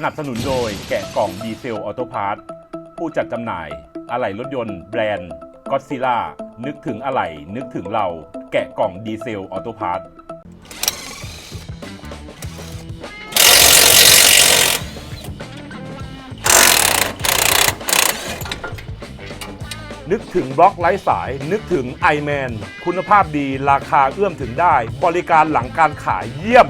สนับสนุนโดยแกะกล่องดีเซลออโตพาร์ทผู้จัดจำหน่าย อะไหล่รถยนต์แบรนด์ก็ซิล่านึกถึงอะไหล่นึกถึงเรา แกะกล่องดีเซลออโตพาร์ทนึกถึงบล็อกไร้สาย นึกถึง i m a n คุณภาพดีราคาเอื้อมถึงได้ บริการหลังการขายเยี่ยม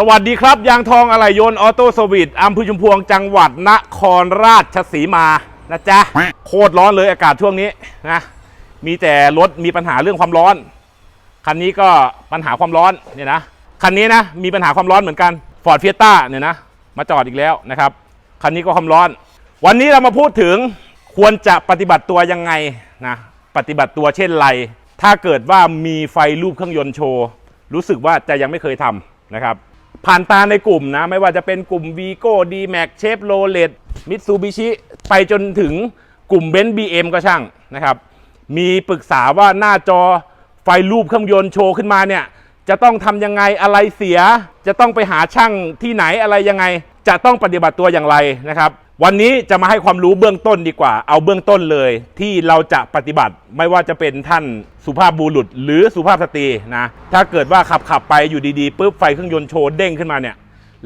สวัสดีครับ ยางทองอะไหล่ยนต์ออโต้สวิตอำเภอชุมพวงจังหวัดนครราชสีมานะจ๊ะ โคตรร้อนเลยอากาศช่วงนี้นะมีแต่รถมีปัญหาเรื่องความร้อน คันนี้ก็ปัญหาความร้อนเนี่ยนะคันนี้นะมีปัญหาความร้อนเหมือนกัน Ford Fiesta เนี่ยนะมาจอดอีกแล้วนะครับคันนี้ก็ความร้อน วันนี้เรามาพูดถึงควรจะปฏิบัติตัวยังไงนะปฏิบัติตัวเช่นไร ถ้าเกิดว่ามีไฟรูปเครื่องยนต์โชว์รู้สึกว่าจะยังไม่เคยทำนะครับ ผ่านตาในกลุ่มนะ ไม่ว่าจะเป็นกลุ่ม v ีโก้ดีแม็กเชฟโรเลตมิตซูบิชิไปจนถึงกลุ่มเบนซ์บีเอ็มก็ช่างนะครับ มีปรึกษาว่าหน้าจอไฟรูปเครื่องยนต์โชว์ขึ้นมาเนี่ย จะต้องทำยังไงอะไรเสีย จะต้องไปหาช่างที่ไหนอะไรยังไง จะต้องปฏิบัติตัวอย่างไรนะครับ วันนี้จะมาให้ความรู้เบื้องต้นดีกว่า เอาเบื้องต้นเลย ที่เราจะปฏิบัติไม่ว่าจะเป็นท่านสุภาพบุรุษ หรือสุภาพสตรีนะ ถ้าเกิดว่าขับขับไปอยู่ดีๆปุ๊บไฟเครื่องยนต์โชว์เด้งขึ้นมาเนี่ย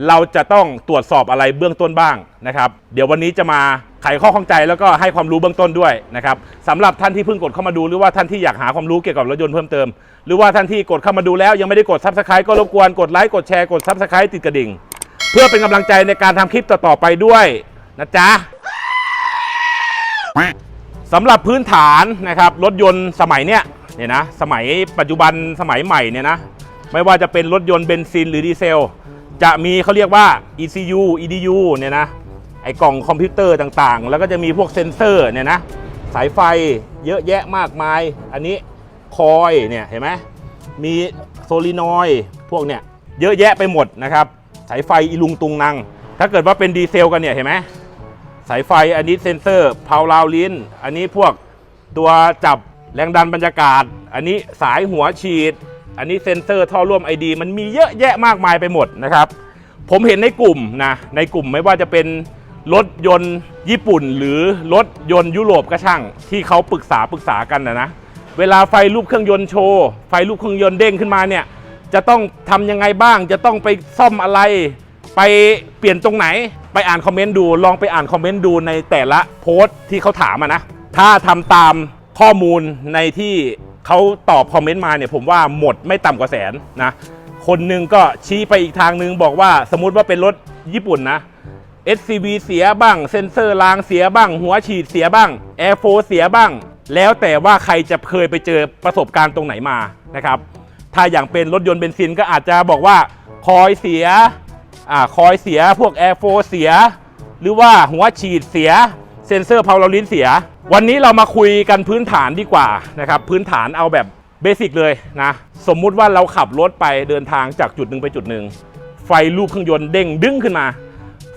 เราจะต้องตรวจสอบอะไรเบื้องต้นบ้างนะครับ เดี๋ยววันนี้จะมาไขข้อข้องใจแล้วก็ให้ความรู้เบื้องต้นด้วยนะครับสำหรับท่านที่เพิ่งกดเข้ามาดู หรือว่าท่านที่อยากหาความรู้เกี่ยวกับรถยนต์เพิ่มเติม หรือว่าท่านที่กดเข้ามาดูแล้วยังไม่ได้กดซับสไครต์ก็รบกวนกดไลค์กดแชร์กดซับสไครต์ติดกระดิ่ง เพื่อเป็นกำลังใจในการทำคลิปต่อๆไปด้วย นะจ๊ะสำหรับพื้นฐานนะครับรถยนต์สมัยเนี้ยเนี่ยนะสมัยปัจจุบันสมัยใหม่เนี่ยนะไม่ว่าจะเป็นรถยนต์เบนซินหรือดีเซล จะมีเขาเรียกว่า ECU EDU เนี่ยนะไอกล่องคอมพิวเตอร์ต่างๆ แล้วก็จะมีพวกเซ็นเซอร์เนี่ยนะสายไฟเยอะแยะมากมาย อันนี้คอยเนี่ยเห็นไหมมีโซลินอยพวกเนี่ยเยอะแยะไปหมดนะครับ สายไฟอีลุงตุงนังถ้าเกิดว่าเป็นดีเซลกันเนี่ยเห็นไหม สายไฟอันนี้เซ็นเซอร์เพาลาวลินอันนี้พวกตัวจับแรงดันบรรยากาศ อันนี้สายหัวฉีด อันนี้เซ็นเซอร์ท่อร่วม ID มันมีเยอะแยะมากมายไปหมดนะครับ ผมเห็นในกลุ่มนะในกลุ่มไม่ว่าจะเป็นรถยนต์ญี่ปุ่น หรือรถยนต์ยุโรปก็ช่าง ที่เขาปรึกษาปรึกษากันนะนะเวลาไฟรูปเครื่องยนต์โชว์ไฟรูปเครื่องยนต์เด้งขึ้นมาเนี่ยจะต้องทำยังไงบ้างจะต้องไปซ่อมอะไร ไปเปลี่ยนตรงไหน ไปอ่านคอมเมนต์ดูลองไปอ่านคอมเมนต์ดูในแต่ละโพสต์ที่เขาถามอะนะ ถ้าทำตามข้อมูลในที่เขาตอบคอมเมนต์มาเนี่ยผมว่าหมดไม่ต่ำกว่าแสนนะคนหนึ่งก็ชี้ไปอีกทางหนึ่งบอกว่าสมมติว่าเป็นรถญี่ปุ่นนะ SCV เสียบ้าง เซ็นเซอร์รางเสียบ้าง หัวฉีดเสียบ้าง Air f o เสียบ้าง แล้วแต่ว่าใครจะเคยไปเจอประสบการณ์ตรงไหนมานะครับ ถ้าอย่างเป็นรถยนต์เบนซินก็อาจจะบอกว่าคอยเสีย อ่าคอยเสียพวก Air f o เสีย หรือว่าหัวฉีดเสีย เซ็นเซอร์เพาลาลินเสีย วันนี้เรามาคุยกันพื้นฐานดีกว่านะครับพื้นฐานเอาแบบเบสิกเลยนะสมมุติว่าเราขับรถไปเดินทางจากจุดหนึ่งไปจุดหนึ่งไฟลูกเครื่องยนต์เด้งดึงขึ้นมา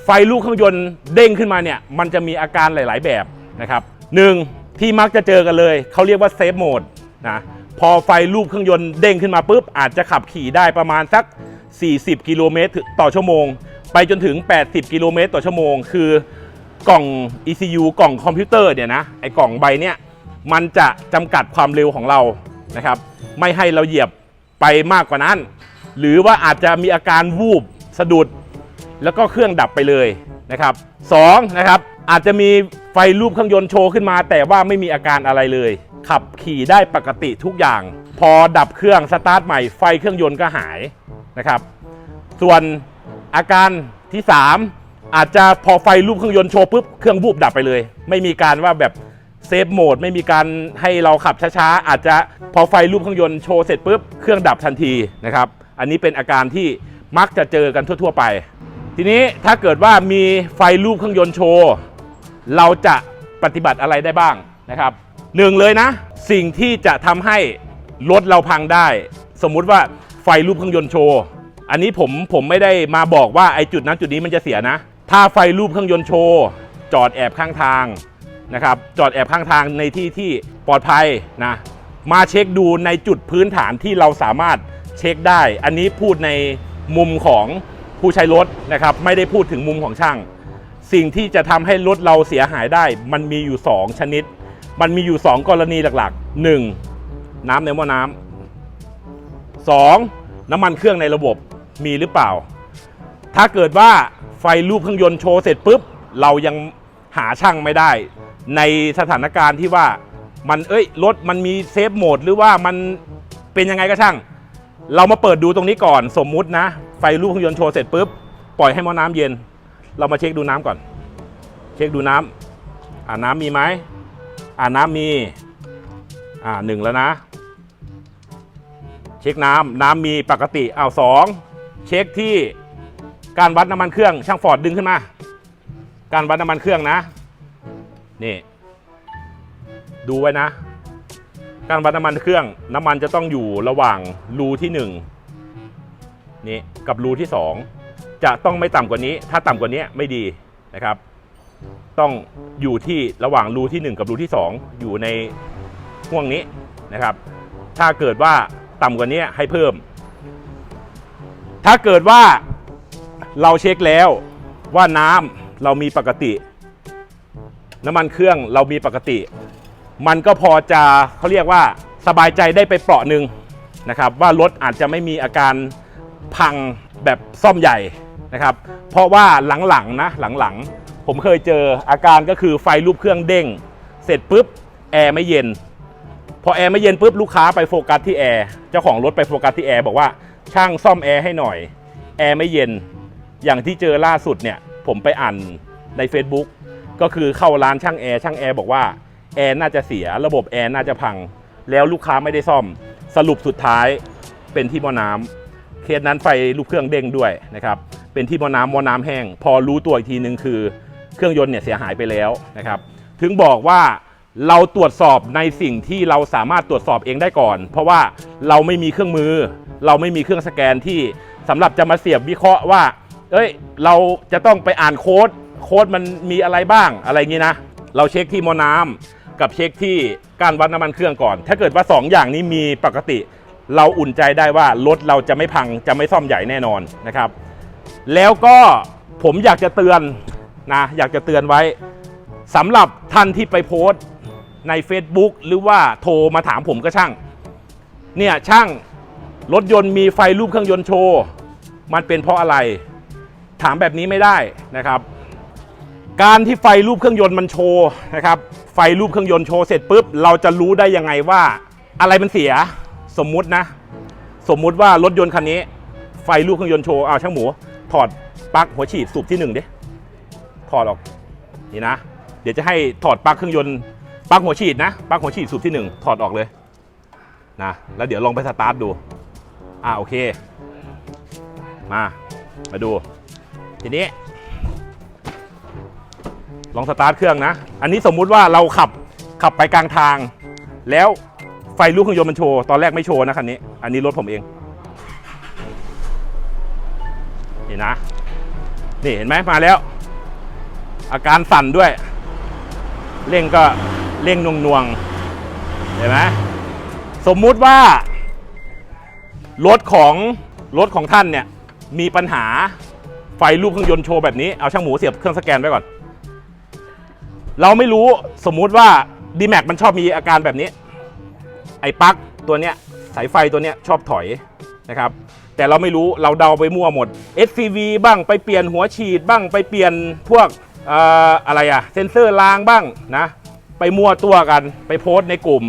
ไฟลูกเครื่องยนต์เด้งขึ้นมาเนี่ยมันจะมีอาการหลาย ๆ แบบนะครับหนึ่งที่มักจะเจอกันเลยเขาเรียกว่าเซฟโหมดนะพอไฟลูกเครื่องยนต์เด้งขึ้นมาปุ๊บอาจจะขับขี่ได้ประมาณสัก 40 กิโลเมตรต่อชั่วโมง ไปจนถึง 80 กิโลเมตรต่อชั่วโมง คือกล่อง ECU กล่องคอมพิวเตอร์เนี่ยนะไอ้กล่องใบเนี่ยมันจะจำกัดความเร็วของเรานะครับไม่ให้เราเหยียบไปมากกว่านั้น หรือว่าอาจจะมีอาการวูบสะดุด แล้วก็เครื่องดับไปเลยนะครับสองนะครับอาจจะมีไฟรูปเครื่องยนต์โชว์ขึ้นมา แต่ว่าไม่มีอาการอะไรเลย ขับขี่ได้ปกติทุกอย่าง พอดับเครื่องสตาร์ทใหม่ไฟเครื่องยนต์ก็หายนะครับ ส่วนอาการที่ 3 อาจจะพอไฟรูปเครื่องยนต์โชว์ปุ๊บเครื่องวูบดับไปเลย ไม่มีการว่าแบบเซฟโหมดไม่มีการให้เราขับช้าๆ อาจจะพอไฟรูปเครื่องยนต์โชว์เสร็จปุ๊บเครื่องดับทันทีนะครับ อันนี้เป็นอาการที่มักจะเจอกันทั่ว ๆ ไป ทีนี้ถ้าเกิดว่ามีไฟรูปเครื่องยนต์โชว์ เราจะปฏิบัติอะไรได้บ้างนะครับ หนึ่งเลยนะ สิ่งที่จะทำให้รถเราพังได้ สมมุติว่าไฟรูปเครื่องยนต์โชว์อันนี้ผมผมไม่ได้มาบอกว่าไอ้จุดนั้นจุดนี้มันจะเสียนะ ถ้าไฟรูปเครื่องยนต์โชว์จอดแอบข้างทางนะครับจอดแอบข้างทางในที่ที่ปลอดภัยนะมาเช็คดูในจุดพื้นฐานที่เราสามารถเช็คได้ อันนี้พูดในมุมของผู้ใช้รถนะครับ ไม่ได้พูดถึงมุมของช่าง สิ่งที่จะทำให้รถเราเสียหายได้ มันมีอยู่ 2 ชนิด มันมีอยู่ 2 กรณีหลักๆ 1. น้ำในหม้อน้ำ 2. น้ำมันเครื่องในระบบมีหรือเปล่า ถ้าเกิดว่าไฟรูปเครื่องยนต์โชว์เสร็จปุ๊บ เรายังหาช่างไม่ได้ ในสถานการณ์ที่ว่ามันเอ้ยรถมันมีเซฟโหมดหรือว่ามันเป็นยังไงก็ช่าง เรามาเปิดดูตรงนี้ก่อนสมมุตินะ ไฟรูปเครื่องยนต์โชว์เสร็จปุ๊บปล่อยให้หม้อน้ำเย็น เรามาเช็คดูน้ำก่อน เช็คดูน้ำอ่าน้ำมีไหม อ่าน้ำมีอ่าหนึ่งแล้วนะ เช็คน้ำน้ำมีปกติอ้าวสองเช็คที่การวัดน้ำมันเครื่องช่างฟอร์ดดึงขึ้นมา การวัดน้ำมันเครื่องนะนี่ดูไว้นะ การวัดน้ำมันเครื่อง น้ำมันจะต้องอยู่ระหว่างรูที่หนึ่งนี่กับรูที่สองจะต้องไม่ต่ำกว่านี้ ถ้าต่ำกว่านี้ไม่ดีนะครับ ต้องอยู่ที่ระหว่างรูที่หนึ่งกับรูที่สองอยู่ในห่วงนี้นะครับ ถ้าเกิดว่าต่ำกว่านี้ให้เพิ่ม ถ้าเกิดว่าเราเช็คแล้วว่าน้ำเรามีปกติ น้ำมันเครื่องเรามีปกติ มันก็พอจะเขาเรียกว่าสบายใจได้ไปเปราะหนึ่งนะครับ ว่ารถอาจจะไม่มีอาการพังแบบซ่อมใหญ่นะครับ เพราะว่าหลังๆนะหลังๆ ผมเคยเจออาการก็คือไฟรูปเครื่องเด้ง เสร็จปุ๊บแอร์ไม่เย็น พอแอร์ไม่เย็นปุ๊บลูกค้าไปโฟกัสที่แอร์เจ้าของรถไปโฟกัสที่แอร์บอกว่าช่างซ่อมแอร์ให้หน่อยแอร์ไม่เย็น อย่างที่เจอล่าสุดเนี่ยผมไปอ่านใน Facebook ก็คือเข้าร้านช่างแอร์ช่างแอร์บอกว่าแอร์น่าจะเสียระบบแอร์น่าจะพัง แล้วลูกค้าไม่ได้ซ่อม สรุปสุดท้ายเป็นที่มอน้ำเคสนั้นไฟลูกเครื่องเด้งด้วยนะครับเป็นที่มอน้ำมอน้ำแห้ง พอรู้ตัวอีกทีนึงคือ เครื่องยนต์เนี่ยเสียหายไปแล้วนะครับ ถึงบอกว่าเราตรวจสอบในสิ่งที่เราสามารถตรวจสอบเองได้ก่อน เพราะว่าเราไม่มีเครื่องมือ เราไม่มีเครื่องสแกนที่สำหรับจะมาเสียบวิเคราะห์ว่า เอ้ย เราจะต้องไปอ่านโค้ด โค้ดมันมีอะไรบ้างอะไรอย่างนี้นะ เราเช็คที่มอน้ำกับเช็คที่การวัดน้ำมันเครื่องก่อน ถ้าเกิดว่า 2 อย่างนี้มีปกติ เราอุ่นใจได้ว่ารถเราจะไม่พังจะไม่ซ่อมใหญ่แน่นอนนะครับ แล้วก็ผมอยากจะเตือน นะอยากจะเตือนไว้สำหรับท่านที่ไปโพสต์ใน Facebook หรือว่าโทรมาถามผมก็ช่าง เนี่ยช่างรถยนต์มีไฟรูปเครื่องยนต์โชว์ มันเป็นเพราะอะไร ถามแบบนี้ไม่ได้นะครับ การที่ไฟรูปเครื่องยนต์มันโชว์นะครับ ไฟรูปเครื่องยนต์โชว์เสร็จปุ๊บเราจะรู้ได้ยังไงว่า อะไรมันเสียสมมุตินะ สมมุติว่ารถยนต์คันนี้ ไฟรูปเครื่องยนต์โชว์อ้าวช่างหมู ถอดปลั๊กหัวฉีดสูบที่หนึ่งดิ ถอดออกนี่นะ เดี๋ยวจะให้ถอดปลั๊กเครื่องยนต์ปลั๊กหัวฉีดนะปลั๊กหัวฉีดสูบที่หนึ่งถอดออกเลยนะแล้วเดี๋ยวลองไปสตาร์ทดูอ่าโอเค มามาดู ทีนี้ ลองสตาร์ทเครื่องนะ อันนี้สมมุติว่าเราขับขับไปกลางทาง แล้วไฟลูกเครื่องยนต์มันโชว์ ตอนแรกไม่โชว์นะคันนี้ อันนี้รถผมเอง นี่นะ นี่เห็นไหมมาแล้ว อาการสั่นด้วย เร่งก็เร่งนวงนวงๆเห็นไหมสมมุติว่า รถของรถของท่านเนี่ยมีปัญหาไฟรูปเครื่องยนต์โชว์แบบนี้ เอาช่างหมูเสียบเครื่องสแกนไว้ก่อน เราไม่รู้สมมุติว่า d m a x มันชอบมีอาการแบบนี้ ไอ้ปลั๊กตัวเนี้ยสายไฟตัวเนี้ยชอบถอยนะครับ แต่เราไม่รู้เราเดาไปมั่วหมด SCV บ้างไปเปลี่ยนหัวฉีดบ้างไปเปลี่ยนพวก อะไรอะเซนเซอร์รางบ้างนะ ไปมั่วตัวกันไปโพสในกลุ่ม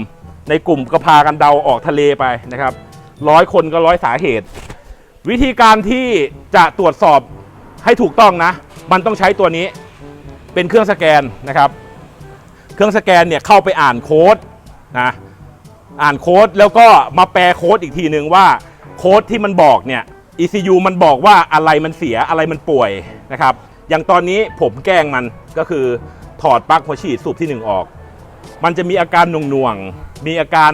ในกลุ่มก็พากันเดาออกทะเลไปนะครับร้อยคนก็ร้อยสาเหตุ วิธีการที่จะตรวจสอบให้ถูกต้องนะ มันต้องใช้ตัวนี้เป็นเครื่องสแกนนะครับ เครื่องสแกนเนี่ยเข้าไปอ่านโค้ดนะอ่านโค้ดแล้วก็มาแปลโค้ดอีกทีหนึ่งว่าโค้ดที่มันบอกเนี่ย ECU มันบอกว่าอะไรมันเสียอะไรมันป่วยนะครับ อย่างตอนนี้ผมแกล้งมันก็คือถอดปลั๊กหัวฉีดสูบที่หนึ่งออก มันจะมีอาการหน่วงๆ มีอาการ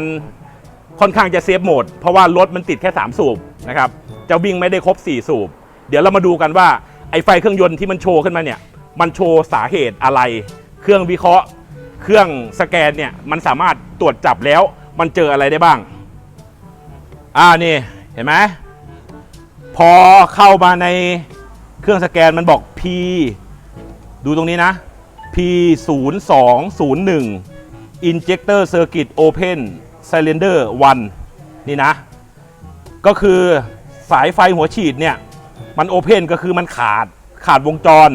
ค่อนข้างจะเซฟโหมด เพราะว่ารถมันติดแค่ 3 สูบนะครับ จะวิ่งไม่ได้ครบ 4 สูบ เดี๋ยวเรามาดูกันว่าไอ้ไฟเครื่องยนต์ที่มันโชว์ขึ้นมาเนี่ย มันโชว์สาเหตุอะไร เครื่องวิเคราะห์ เครื่องสแกนเนี่ย มันสามารถตรวจจับแล้ว มันเจออะไรได้บ้าง อ่านี่ เห็นไหม พอเข้ามาใน เครื่องสแกนมันบอก P ดูตรงนี้นะ P 0 2 0 1 Injector Circuit Open Cylinder 1 นี่นะ ก็คือสายไฟหัวฉีดเนี่ย มันโอเพนก็คือมันขาดขาดวงจร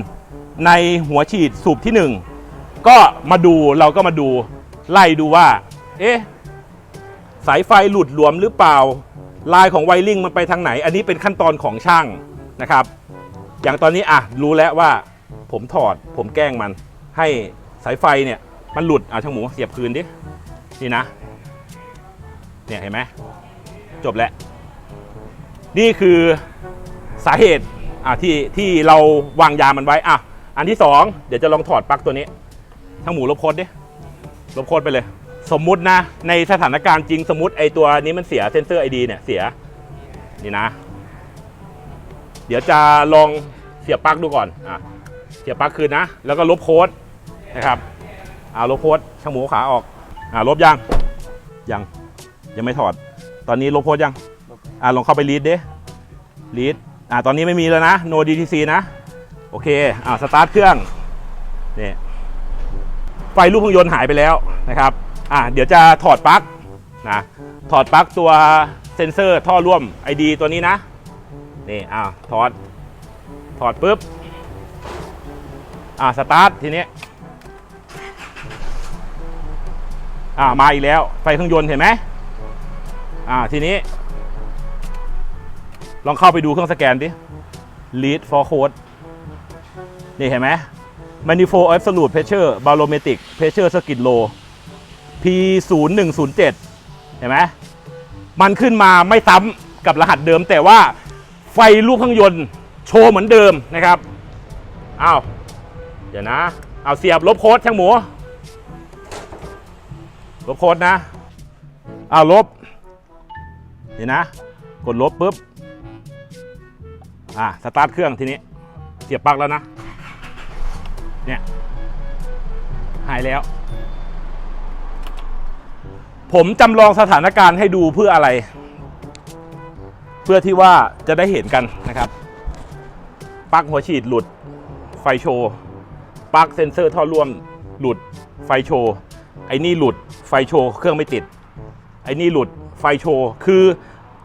ในหัวฉีดสูบที่ 1 ก็มาดูเราก็มาดูไล่ดูว่า เอ๊ะ สายไฟหลุดหลวมหรือเปล่า ลายของไวริงมันไปทางไหน อันนี้เป็นขั้นตอนของช่างนะครับ อย่างตอนนี้อะรู้แล้วว่าผมถอดผมแกล้งมัน ให้สายไฟเนี่ยมันหลุดอะช่างหมูเสียบคืนดินี่นะ เนี่ยเห็นไหมจบแล้ว นี่คือสาเหตุอะที่ที่เราวางยามันไว้อะอันที่สองเดี๋ยวจะลองถอดปลั๊กตัวนี้ช่างหมูลบโค้ดดิลบโค้ดไปเลย สมมุตินะ ในสถานการณ์จริงสมมติไอตัวนี้มันเสียเซนเซอร์ไอดีเนี่ยเสียนี่นะ เดี๋ยวจะลองเสียบปลั๊กดูก่อนอะเสียบปลั๊กคืนนะ แล้วก็ลบโค้ดนะครับเอาลบโค้ดช่างหมูขาออกอ่าลบยังยังยังไม่ถอด ตอนนี้ลบโค้ดยังอ่าลองเข้าไปรีดดิรีดอ่าตอนนี้ไม่มีแล้วนะ no DTC นะ โอเคอ่าสตาร์ทเครื่องนี่ไฟลูกเครื่องยนต์หายไปแล้วนะครับอะเดี๋ยวจะถอดปลั๊กนะถอดปลั๊กตัวเซนเซอร์ท่อร่วม ID ตัวนี้นะ นี่อ้าวถอด ถอดปุ๊บ อ่าสตาร์ททีนี้อ่ามาอีกแล้ว ไฟเครื่องยนต์เห็นไหมอ่าทีนี้ ลองเข้าไปดูเครื่องสแกนดิ lead for code นี่เห็นไหม Manifold Absolute Pressure Barometric Pressure Circuit Low P 0 1 0 7เห็นไหม มันขึ้นมาไม่ซ้ำกับรหัสเดิมแต่ว่า ไฟลูกเครื่องยนต์โชว์เหมือนเดิมนะครับอ้าวเดี๋ยวนะเอาเสียบลบโค้ดช่างหมู ลบโค้ดนะเอาลบเดี๋ยวนะ กดลบปุ๊บอ่าสตาร์ทเครื่องทีนี้เสียบปลั๊กแล้วนะเนี่ยหายแล้ว ผมจำลองสถานการณ์ให้ดูเพื่ออะไร เพื่อที่ว่าจะได้เห็นกันนะครับปลั๊กหัวฉีดหลุดไฟโชว์ปลั๊กเซ็นเซอร์ท่อร่วมหลุดไฟโชว์ไอ้นี่หลุดไฟโชว์เครื่องไม่ติด ไอ้นี่หลุดไฟโชว์คือ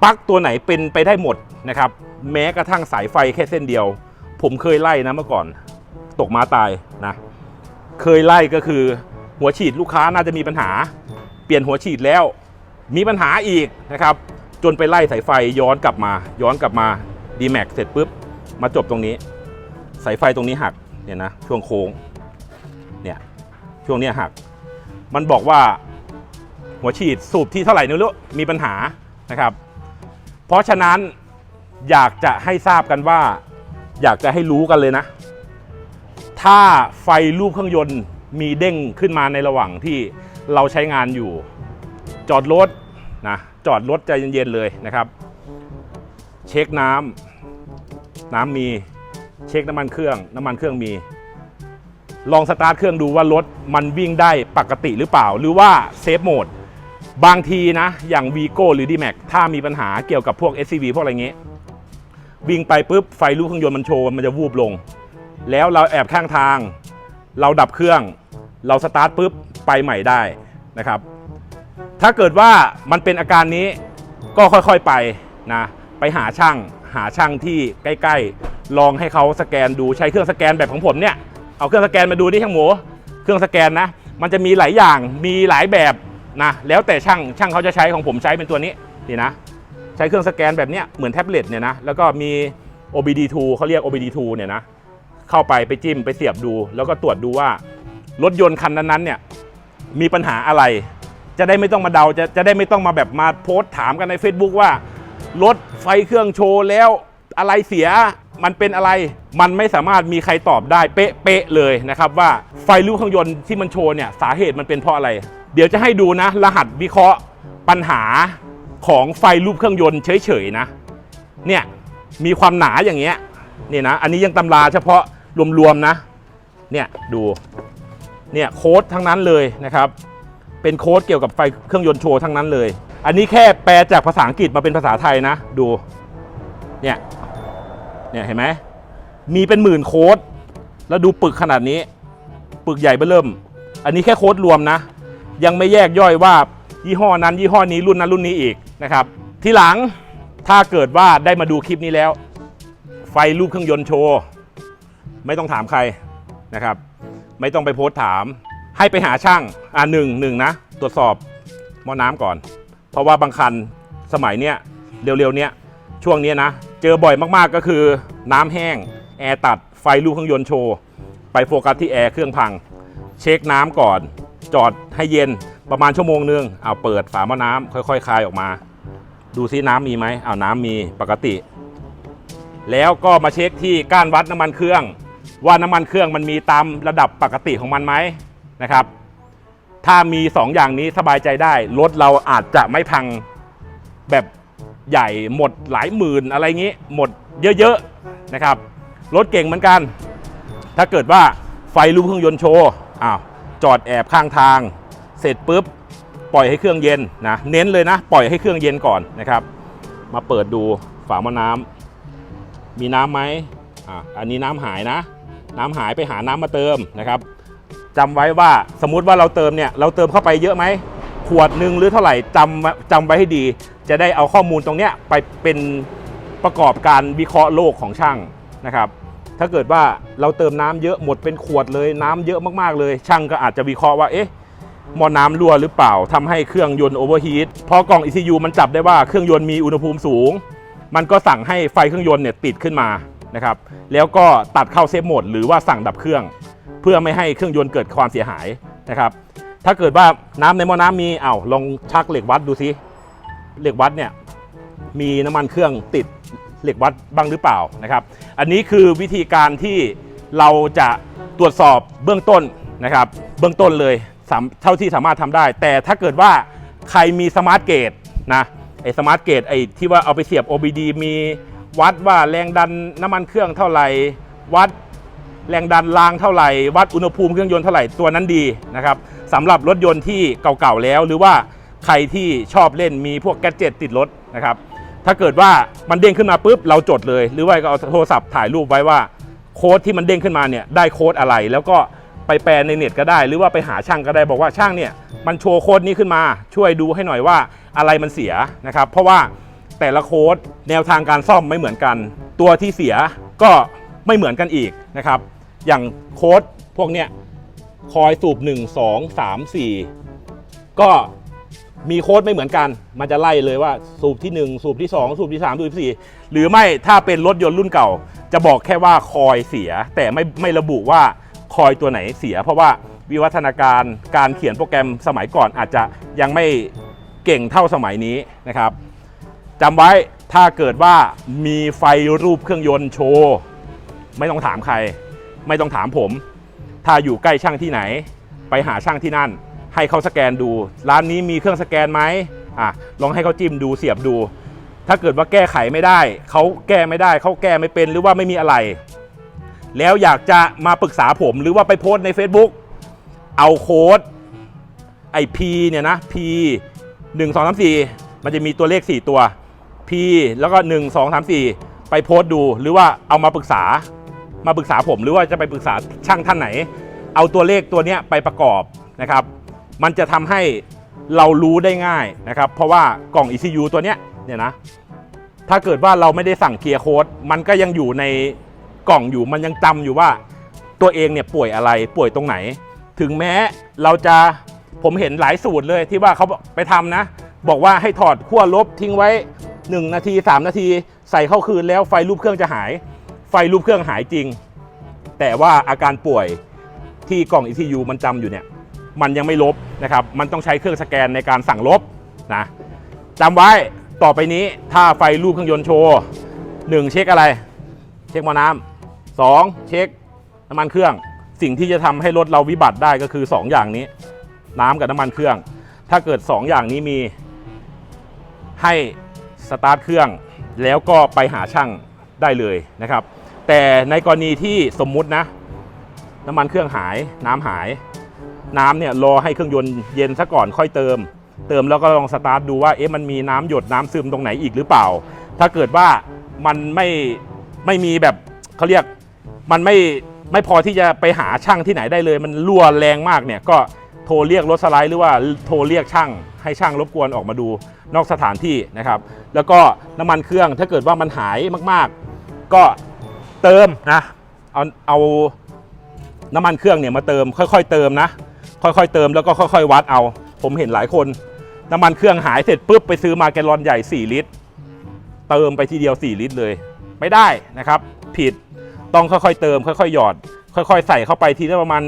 ปลั๊กตัวไหนเป็นไปได้หมดนะครับ แม้กระทั่งสายไฟแค่เส้นเดียว ผมเคยไล่นะเมื่อก่อน ตกม้าตายนะเคยไล่ก็คือหัวฉีดลูกค้าน่าจะมีปัญหา เปลี่ยนหัวฉีดแล้ว มีปัญหาอีกนะครับ จนไปไล่สายไฟย้อนกลับมา ย้อนกลับมา d m a x เสร็จปุ๊บ มาจบตรงนี้ สายไฟตรงนี้หักเนี่ยนะช่วงโค้งเนี่ยช่วงเนี้ยหัก มันบอกว่าหัวฉีดสูบที่เท่าไหร่นี่ไม่รู้มีปัญหานะครับ เพราะฉะนั้นอยากจะให้ทราบกันว่า อยากจะให้รู้กันเลยนะ ถ้าไฟรูปเครื่องยนต์มีเด้งขึ้นมาในระหว่างที่เราใช้งานอยู่ จอดรถนะ จอดรถใจเย็นๆเลยนะครับ เช็คน้ำน้ำมี เช็คน้ำมันเครื่อง น้ำมันเครื่องมี ลองสตาร์ทเครื่องดูว่ารถมันวิ่งได้ปกติหรือเปล่า หรือว่าเซฟโหมดบางทีนะ อย่าง v ีโก้หรือ d m a x ถ้ามีปัญหาเกี่ยวกับพวก SCV พวกอะไรเงี้ยวิ่งไปปุ๊บ ไฟลูกเครื่องยนต์มันโชว์ มันจะวูบลง แล้วเราแอบข้างทาง เราดับเครื่อง เราสตาร์ทปุ๊บ ไปใหม่ได้นะครับ ถ้าเกิดว่ามันเป็นอาการนี้ก็ค่อยๆไปนะไปหาช่างหาช่างที่ใกล้ๆ ลองให้เขาสแกนดูใช้เครื่องสแกนแบบของผมเนี่ยเอาเครื่องสแกนมาดูดิช่างหมู เครื่องสแกนนะ มันจะมีหลายอย่างมีหลายแบบนะแล้วแต่ช่างช่างเขาจะใช้ของผมใช้เป็นตัวนี้นี่นะ ใช้เครื่องสแกนแบบเนี้ยเหมือนแท็บเล็ตเนี่ยนะแล้วก็มี OBD2 เขาเรียก OBD2 เนี่ยนะเข้าไปไปจิ้มไปเสียบดู แล้วก็ตรวจดูว่ารถยนต์คันนั้นๆเนี่ยมีปัญหาอะไร จะได้ไม่ต้องมาเดาจะจะได้ไม่ต้องมาแบบมาโพสต์ถามกันใน Facebook ว่ารถไฟเครื่องโชว์แล้วอะไรเสียมันเป็นอะไร มันไม่สามารถมีใครตอบได้เป๊ะๆเลยนะครับว่าไฟลูกเครื่องยนต์ที่มันโชว์เนี่ยสาเหตุมันเป็นเพราะอะไร เดี๋ยวจะให้ดูนะ รหัสวิเคราะห์ปัญหาของไฟรูปเครื่องยนต์เฉยๆนะ เนี่ยมีความหนาอย่างเงี้ยนี่นะอันนี้ยังตำราเฉพาะรวมๆนะ เนี่ยดู เนี่ยโค้ดทั้งนั้นเลยนะครับ เป็นโค้ดเกี่ยวกับไฟเครื่องยนต์โชว์ทั้งนั้นเลย อันนี้แค่แปลจากภาษาอังกฤษมาเป็นภาษาไทยนะ ดู เนี่ย เนี่ยเห็นไหม มีเป็นหมื่นโค้ด แล้วดูปึกขนาดนี้ ปึกใหญ่เบื้อเริ่ม อันนี้แค่โค้ดรวมนะ ยังไม่แยกย่อยว่ายี่ห้อนั้นยี่ห้อนี้รุ่นนั้นรุ่นนี้อีกนะครับ ทีหลังถ้าเกิดว่าได้มาดูคลิปนี้แล้ว ไฟรูปเครื่องยนต์โชว์ ไม่ต้องถามใครนะครับ ไม่ต้องไปโพสต์ถาม ให้ไปหาช่างอ่าหนึ่งหนึ่งนะ ตรวจสอบหม้อน้ำก่อน เพราะว่าบางคันสมัยเนี้ยเร็วๆเนี้ยช่วงเนี้ยนะ เจอบ่อยมากๆก็คือน้ำแห้ง แอร์ตัดไฟลูกเครื่องยนต์โชว์ ไปโฟกัสที่แอร์เครื่องพัง เช็คน้ำก่อน จอดให้เย็นประมาณชั่วโมงนึงเอาเปิดฝาหม้อน้ำค่อยๆคลายออกมา ดูซิน้ำมีไหมเอาน้ำมีปกติ แล้วก็มาเช็คที่ก้านวัดน้ำมันเครื่อง ว่าน้ำมันเครื่องมันมีตามระดับปกติของมันไหม นะครับ ถ้ามี 2 อย่างนี้สบายใจได้ รถเราอาจจะไม่พังแบบใหญ่หมดหลายหมื่นอะไรงี้ หมดเยอะๆนะครับ รถเก่งเหมือนกัน ถ้าเกิดว่าไฟลูกเครื่องยนต์โชว์อ้าวจอดแอบข้างทาง เสร็จปุ๊บปล่อยให้เครื่องเย็นนะเน้นเลยนะ ปล่อยให้เครื่องเย็นก่อนนะครับ มาเปิดดูฝาหม้อน้ำมีน้ำไหมอะอันนี้น้ำหายนะ น้ำหายไปหาน้ำมาเติมนะครับ จำไว้ว่าสมมุติว่าเราเติมเนี่ยเราเติมเข้าไปเยอะไหมขวดหนึ่งหรือเท่าไหร่จำจำไว้ให้ดี จะได้เอาข้อมูลตรงเนี้ยไปเป็นประกอบการวิเคราะห์โลกของช่างนะครับ ถ้าเกิดว่าเราเติมน้ำเยอะหมดเป็นขวดเลยน้ำเยอะมากๆเลย ช่างก็อาจจะวิเคราะห์ว่าเอ๊ะมอน้ำรั่วหรือเปล่าทำให้เครื่องยนต์โอเวอร์ฮีทพอกล่อง ECU มันจับได้ว่าเครื่องยนต์มีอุณหภูมิสูง มันก็สั่งให้ไฟเครื่องยนต์เนี่ยติดขึ้นมานะครับแล้วก็ตัดเข้าเซฟโหมดหรือว่าสั่งดับเครื่อง เพื่อไม่ให้เครื่องยนต์เกิดความเสียหายนะครับ ถ้าเกิดว่าน้ำในหม้อน้ำมีเอ้าลองชักเหล็กวัดดูซิเหล็กวัดเนี่ยมีน้ำมันเครื่องติดเหล็กวัดบ้างหรือเปล่านะครับ อันนี้คือวิธีการที่เราจะตรวจสอบเบื้องต้นนะครับ เบื้องต้นเลยเท่าที่สามารถทำได้ แต่ถ้าเกิดว่าใครมีสมาร์ทเกตนะไอ้สมาร์ทเกตไอ้ที่ว่าเอาไปเสียบ OBD มีวัดว่าแรงดันน้ำมันเครื่องเท่าไหร่ วัด แรงดันรางเท่าไหร่ วัดอุณหภูมิเครื่องยนต์เท่าไหร่ตัวนั้นดีนะครับสำหรับรถยนต์ที่เก่าๆแล้ว หรือว่าใครที่ชอบเล่นมีพวกแกจิตติดรถนะครับถ้าเกิดว่ามันเด้งขึ้นมาปุ๊บเราจดเลย หรือว่าก็เอาโทรศัพท์ถ่ายรูปไว้ว่าโค้ดที่มันเด้งขึ้นมาเนี่ยได้โค้ดอะไร แล้วก็ไปแปลในเน็ตก็ได้ หรือว่าไปหาช่างก็ได้บอกว่าช่างเนี่ยมันโชว์โค้ดนี้ขึ้นมาช่วยดูให้หน่อยว่าอะไรมันเสียนะครับเพราะว่าแต่ละโค้ดแนวทางการซ่อมไม่เหมือนกัน ตัวที่เสียก็ไม่เหมือนกันอีกนะครับ อย่างโค้ดพวกเนี้ยคอยสูบ 1 2 3 4 ก็มีโค้ดไม่เหมือนกัน มันจะไล่เลยว่าสูบที่ 1 สูบที่ 2 สูบที่ 3 สูบที่ 4 หรือไม่ถ้าเป็นรถยนต์รุ่นเก่า จะบอกแค่ว่าคอยเสีย แต่ไม่ไม่ระบุว่าคอยตัวไหนเสีย เพราะว่าวิวัฒนาการการเขียนโปรแกรมสมัยก่อนอาจจะยังไม่เก่งเท่าสมัยนี้นะครับจำไว้ถ้าเกิดว่ามีไฟรูปเครื่องยนต์โชว์ ไม่ต้องถามใคร ไม่ต้องถามผม ถ้าอยู่ใกล้ช่างที่ไหน ไปหาช่างที่นั่น ให้เขาสแกนดู ร้านนี้มีเครื่องสแกนไหมอะลองให้เขาจิ้มดูเสียบดู ถ้าเกิดว่าแก้ไขไม่ได้ เขาแก้ไม่ได้ เขาแก้ไม่เป็นหรือว่าไม่มีอะไร แล้วอยากจะมาปรึกษาผมหรือว่าไปโพสใน Facebook เอาโค้ดไอพีเนี่ยนะ P 1 2 3 4มันจะมีตัวเลข 4 ตัว P แล้วก็ 1 2 3 4 ไปโพสต์ดูหรือว่าเอามาปรึกษา มาปรึกษาผมหรือว่าจะไปปรึกษาช่างท่านไหน เอาตัวเลขตัวนี้ไปประกอบนะครับ มันจะทำให้เรารู้ได้ง่ายนะครับ เพราะว่ากล่อง ECU ตัวเนี้ยเนี่ยนะ ถ้าเกิดว่าเราไม่ได้สั่งเคลียร์โค้ดมันก็ยังอยู่ในกล่องอยู่มันยังจำอยู่ว่าตัวเองเนี่ยป่วยอะไรป่วยตรงไหน ถึงแม้เราจะผมเห็นหลายสูตรเลยที่ว่าเขาไปทำนะ บอกว่าให้ถอดขั้วลบทิ้งไว้ 1 นาที 3 นาที ใส่เข้าคืนแล้วไฟรูปเครื่องจะหาย ไฟรูปเครื่องหายจริง แต่ว่าอาการป่วยที่กล่อง ECU มันจำอยู่เนี่ยมันยังไม่ลบนะครับ มันต้องใช้เครื่องสแกนในการสั่งลบนะจำไว้ต่อไปนี้ถ้าไฟรูปเครื่องยนต์โชว์1เช็คอะไร เช็คมอน้ำสองเช็คน้ำมันเครื่อง สิ่งที่จะทำให้รถเราวิบัติได้ก็คือ 2 อย่างนี้ น้ำกับน้ำมันเครื่อง ถ้าเกิด 2 อย่างนี้มีให้สตาร์ทเครื่อง แล้วก็ไปหาช่างได้เลยนะครับ แต่ในกรณีที่สมมุตินะ น้ำมันเครื่องหายน้ำหาย น้ำเนี่ยรอให้เครื่องยนต์เย็นซะก่อนค่อยเติม เติมแล้วก็ลองสตาร์ทดูว่าเอ๊ะมันมีน้ำหยดน้ำซึมตรงไหนอีกหรือเปล่า ถ้าเกิดว่ามันไม่ไม่มีแบบเขาเรียกมันไม่ไม่พอที่จะไปหาช่างที่ไหนได้เลย มันรั่วแรงมากเนี่ยก็โทรเรียกรถสไลด์หรือว่าโทรเรียกช่าง ให้ช่างรบกวนออกมาดูนอกสถานที่นะครับ แล้วก็น้ำมันเครื่องถ้าเกิดว่ามันหายมาก ๆ ก็ เติมนะเอาเอาน้ำมันเครื่องเนี่ยมาเติมค่อยๆเติมนะ ค่อยๆเติมแล้วก็ค่อยๆวัดเอา ผมเห็นหลายคนน้ำมันเครื่องหายเสร็จปุ๊บไปซื้อมาแกลลอนใหญ่ 4 ลิตร เติมไปทีเดียว 4 ลิตรเลย ไม่ได้นะครับ ผิดต้องค่อยๆเติม ค่อยๆหยอด ค่อยๆ ใส่เข้าไปทีละประมาณ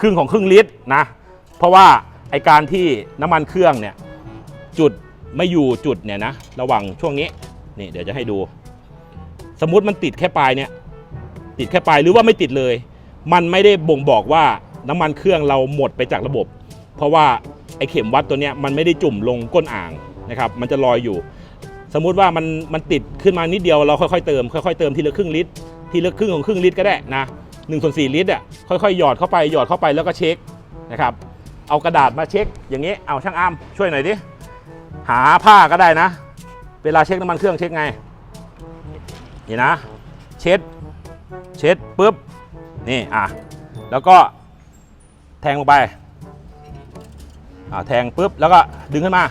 ครึ่งของครึ่งลิตรนะเพราะว่าไอการที่น้ำมันเครื่องเนี่ยจุดไม่อยู่จุดเนี่ยนะระหว่างช่วงนี้นี่เดี๋ยวจะให้ดู สมมุติมันติดแค่ปลายเนี่ย ติดแค่ปลายหรือว่าไม่ติดเลย มันไม่ได้บ่งบอกว่าน้ำมันเครื่องเราหมดไปจากระบบ เพราะว่าไอเข็มวัดตัวเนี้ยมันไม่ได้จุ่มลงก้นอ่างนะครับมันจะลอยอยู่ สมมุติว่ามันมันติดขึ้นมานิดเดียวเราค่อยๆเติมค่อยๆเติมทีละครึ่งลิตรทีละครึ่งของครึ่งลิตรก็ได้นะหนึ่งส่วนสี่ลิตรอะค่อยๆหยอดเข้าไปหยอดเข้าไปแล้วก็เช็คนะครับเอากระดาษมาเช็ค อย่างนี้เอาช่างอ้ามช่วยหน่อยดิหาผ้าก็ได้นะ เวลาเช็คน้ำมันเครื่องเช็คไงนี่นะ เช็ด เช็ดปุ๊บนี่อะแล้วก็แทงลงไปอ่าแทงปุ๊บแล้วก็ดึงขึ้นมา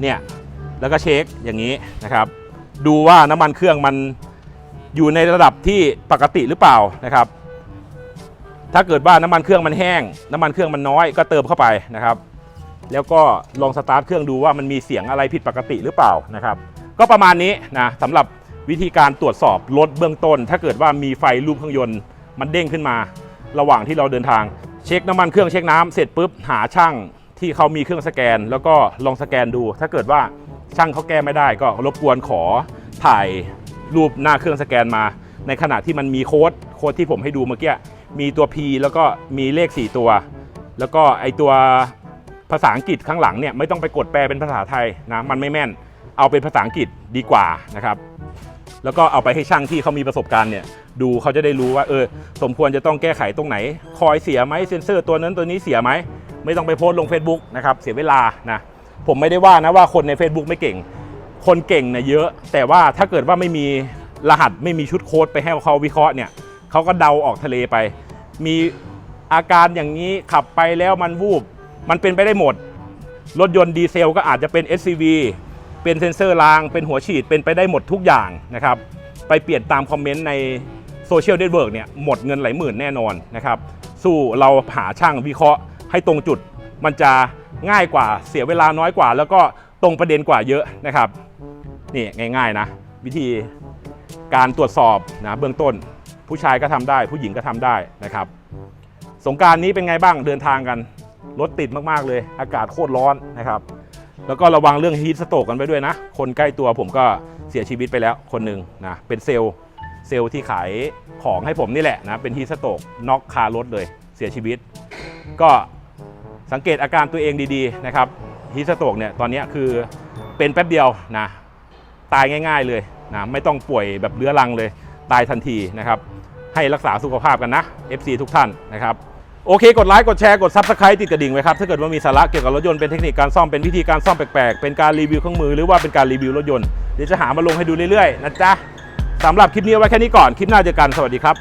เนี่ยแล้วก็เช็คอย่างนี้นะครับ ดูว่าน้ำมันเครื่องมันอยู่ในระดับที่ปกติหรือเปล่านะครับ ถ้าเกิดว่าน้ำมันเครื่องมันแห้ง น้ำมันเครื่องมันน้อยก็เติมเข้าไปนะครับ แล้วก็ลองสตาร์ทเครื่องดูว่ามันมีเสียงอะไรผิดปกติหรือเปล่านะครับ ก็ประมาณนี้นะสำหรับ วิธีการตรวจสอบรถเบื้องต้น ถ้าเกิดว่ามีไฟรูปเครื่องยนต์มันเด้งขึ้นมา ระหว่างที่เราเดินทาง เช็คน้ำมันเครื่องเช็คน้ำเสร็จปุ๊บหาช่างที่เขามีเครื่องสแกน แล้วก็ลองสแกนดู ถ้าเกิดว่าช่างเขาแก้ไม่ได้ก็รบกวนขอถ่ายรูปหน้าเครื่องสแกนมา ในขณะที่มันมีโค้ดโค้ดที่ผมให้ดูเมื่อกี้มีตัว P แล้วก็มีเลข 4 ตัว แล้วก็ไอตัวภาษาอังกฤษข้างหลังเนี่ยไม่ต้องไปกดแปลเป็นภาษาไทยนะมันไม่แม่น เอาเป็นภาษาอังกฤษดีกว่านะครับ แล้วก็เอาไปให้ช่างที่เขามีประสบการณ์เนี่ยดูเขาจะได้รู้ว่าเออสมควรจะต้องแก้ไขตรงไหน คอยเสียไหมเซ็นเซอร์ตัวนั้นตัวนี้เสียไหมไม่ต้องไปโพสต์ลง Facebook นะครับเสียเวลานะผมไม่ได้ว่านะว่าคนใน Facebook ไม่เก่ง คนเก่งนี่ยเยอะ แต่ว่าถ้าเกิดว่าไม่มีรหัสไม่มีชุดโค้ดไปให้เขาวิเคราะห์เนี่ยเขาก็เดาออกทะเลไป มีอาการอย่างนี้ขับไปแล้วมันวูบ มันเป็นไปได้หมด รถยนต์ดีเซลก็อาจจะเป็น SCV เป็นเซ็นเซอร์ราง เป็นหัวฉีด เป็นไปได้หมดทุกอย่างนะครับ ไปเปลี่ยนตามคอมเมนต์ในโซเชียลเน็ตเวิร์กเนี่ยหมดเงินหลายหมื่นแน่นอนนะครับ สู้เราหาช่างวิเคราะห์ให้ตรงจุด มันจะง่ายกว่าเสียเวลาน้อยกว่า แล้วก็ตรงประเด็นกว่าเยอะนะครับ นี่ง่าย ๆนะ วิธีการตรวจสอบนะเบื้องต้น ผู้ชายก็ทำได้ ผู้หญิงก็ทำได้นะครับ สงการนี้เป็นไงบ้างเดินทางกันรถติดมากๆเลย อากาศโคตรร้อนนะครับ แล้วก็ระวังเรื่องฮีทสโตกกันไปด้วยนะ คนใกล้ตัวผมก็เสียชีวิตไปแล้วคนหนึ่งนะ เป็นเซลล์เซลล์ที่ขายของให้ผมนี่แหละนะ เป็นฮีทสโตกน็อกคารถเลย เสียชีวิต ก็สังเกตอาการตัวเองดีๆนะครับฮีทสโตกเนี่ยตอนนี้คือเป็นแป๊บเดียวนะ ตายง่าย ๆเลยนะไม่ต้องป่วยแบบเรื้อรังเลย ตายทันทีนะครับ ให้รักษาสุขภาพกันนะ FC ทุกท่านนะครับ โอเค กดไลค์ กดแชร์ กดซับสไครต์ติดกระดิ่งไว้ครับ ถ้าเกิดว่ามีสาระเกี่ยวกับรถยนต์ เป็นเทคนิคการซ่อม เป็นวิธีการซ่อมแปลกๆ เป็นการรีวิวเครื่องมือ หรือว่าเป็นการรีวิวรถยนต์ เดี๋ยวจะหามาลงให้ดูเรื่อยๆ นะจ๊ะสำหรับคลิปนี้เอาไว้แค่นี้ก่อน คลิปหน้าเจอกัน สวัสดีครับ